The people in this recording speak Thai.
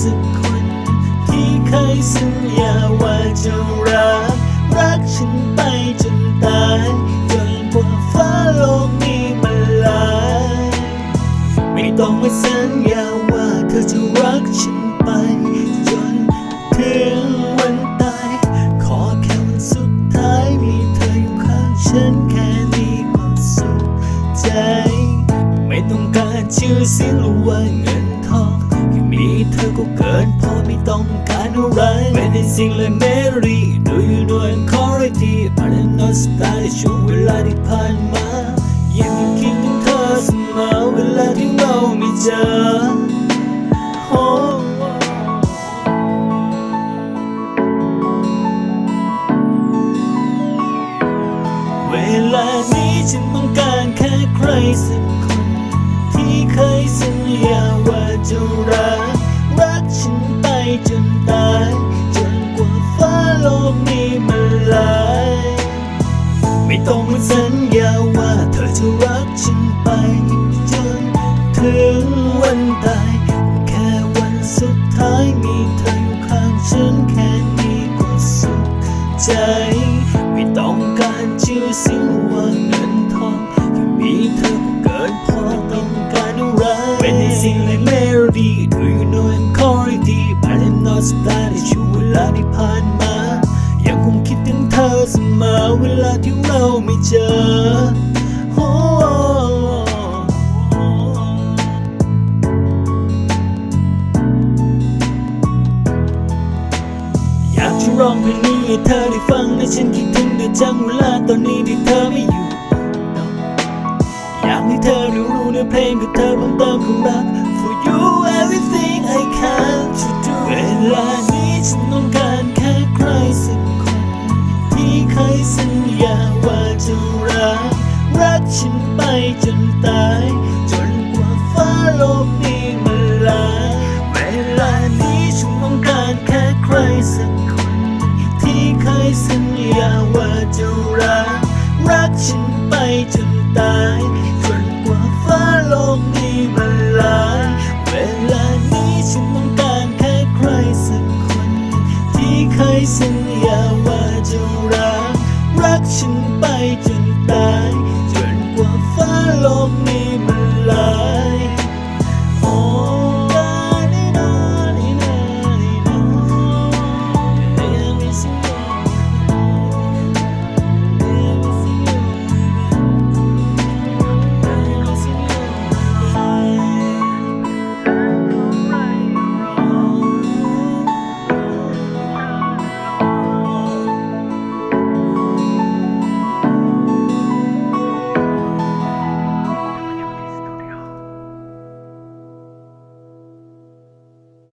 สักคน ที่เคยสัญญาว่าจะรัก รักฉันไปจนตาย จนกว่าฟ้าโลกนี้มันลาย ไม่ต้องมาสัญญาว่าเธอจะรักฉันไป จนถึงวันตาย ขอแค่วันสุดท้ายมีเธออยู่ข้างฉันแค่นี้ก็สุขใจ ไม่ต้องการชื่อเสียงหรือว่าเงินทอง มีเธอก็เกินพอไม่ต้องการอะไรไม่ได้สิ่งเลยเมรีดูอยู่ด้วยคอร์ดีผ่านนอสตาช่วงเวลาที่ผ่านมายังคิดถึงเธอเสมอเวลาที่เราไม่เจอโอ้เวลานี้ฉันต้องการแค่ใครสักคน ที่เคยสัญญาว่าจะรัก มีเธออยู่ข้างฉันแค่นี้ก็สุขใจ ไม่ต้องการชื่อสียงว่าเงินทองแค่มีเธอก็เกินพอต้องการอะไรเป็นในสิ่งและเมโลดี้ Do you know I'm already but I'm not star ในช่วงเวลาที่ผ่านมา ยังคงคิดถึงเธอเสมอเวลาที่เราไม่เจอ ร้องเพลงนี้ให้เธอได้ฟังและฉันคิดถึงเดือนจังเวลาตอนนี้ที่เธอไม่อยู่ อยากให้เธอได้รู้เนื้อเพลงกับเธอเพิ่มเติมความรัก For you everything I can to do เวลานี้ฉันต้องการแค่ใครสักคน ที่เคยสัญญาว่าจะรัก รักฉันไปจนตาย ฉันไปจนตายจนกว่าฟ้าลกนี้มันลาย เวลานี้ฉันต้องการแค่ใครสักคน ที่เคยสัญญาว่าจะรัก รักฉันไปจนตายจนกว่าฟ้าลก